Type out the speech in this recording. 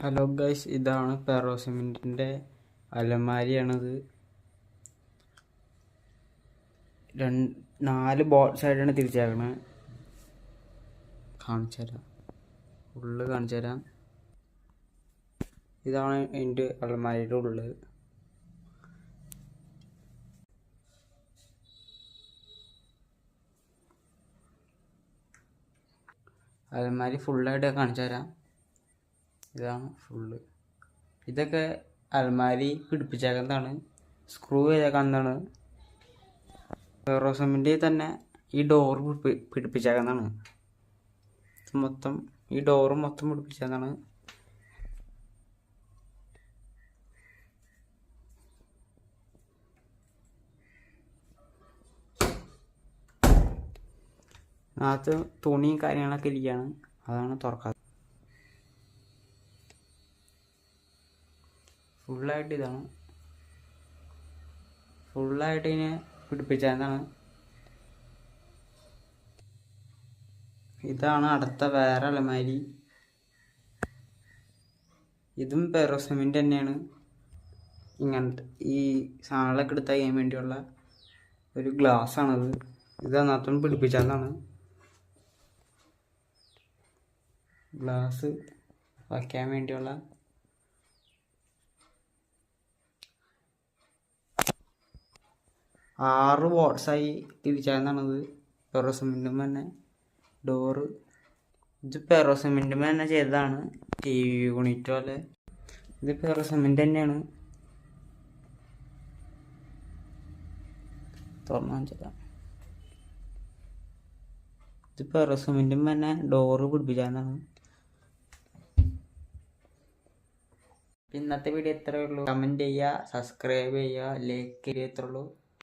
Hello guys ഇതാണ് പെറോ സിമെന്റിന്റെ അലമാരിയാണത്. രണ്ട് നാല് ബോട്ട് സൈഡാണ് തിരിച്ചേക്കണത് കാണിച്ചു തരാം. ഉള്ളു കാണിച്ചു തരാം. ഇതാണ് എന്റെ അലമാരിയുടെ ഉള്ളു. അലമാരി ഫുള്ളായിട്ട് കാണിച്ചു തരാം. ഇതാണ് ഫുള്ള് ഇതൊക്കെ അലമാരി പിടിപ്പിച്ചേക്കുന്നതാണ്. സ്ക്രൂ ചെയ്തേക്കുന്നതാണ്. ഫെറോസമിന്റെ തന്നെ ഈ ഡോർ പിടിപ്പിച്ചേക്കുന്നതാണ്. മൊത്തം ഈ ഡോറ് മൊത്തം പിടിപ്പിച്ചതാണ് അതിനകത്ത് തുണിയും കാര്യങ്ങളൊക്കെ ഇരിക്കുകയാണ്. അതാണ് തുറക്കാത്തത്. ഫുള്ളായിട്ട് ഇതാണ്. ഫുള്ളായിട്ട് ഇതിനെ പിടിപ്പിച്ചതാണ് ഇതാണ് അടുത്ത വേറെ അലമാരി. ഇതും പെറോസിമെന്റ് തന്നെയാണ്. ഇങ്ങനത്തെ ഈ സാധനങ്ങളൊക്കെ എടുത്ത് ചെയ്യാൻ വേണ്ടിയുള്ള ഒരു ഗ്ലാസ് ആണത് ഇത് അതിനകത്തും പിടിപ്പിച്ചതാണ് ഗ്ലാസ് വയ്ക്കാൻ വേണ്ടിയുള്ള ആറ് ബോട്ട്സായി പെറോ പെറോസിമെന്റും തന്നെ. ഡോറ്. ഇത് പെറോസിമെന്റും തന്നെ ചെയ്തതാണ്. ടി വി യൂണിറ്റ് പോലെ. ഇത് പെറോസിമെന്റ് തന്നെയാണ്. തുറന്നു കാണിച്ചാൽ ഇത് പെറോസിമെന്റും തന്നെ ഡോറ് പിടിപ്പിച്ചാന്നാണ്. ഇന്നത്തെ വീഡിയോ ഇത്രയേ ഉള്ളൂ. കമന്റ് ചെയ്യുക സബ്സ്ക്രൈബ് ചെയ്യുക ലൈക്ക് ചെയ്യുക എത്രയുള്ളൂ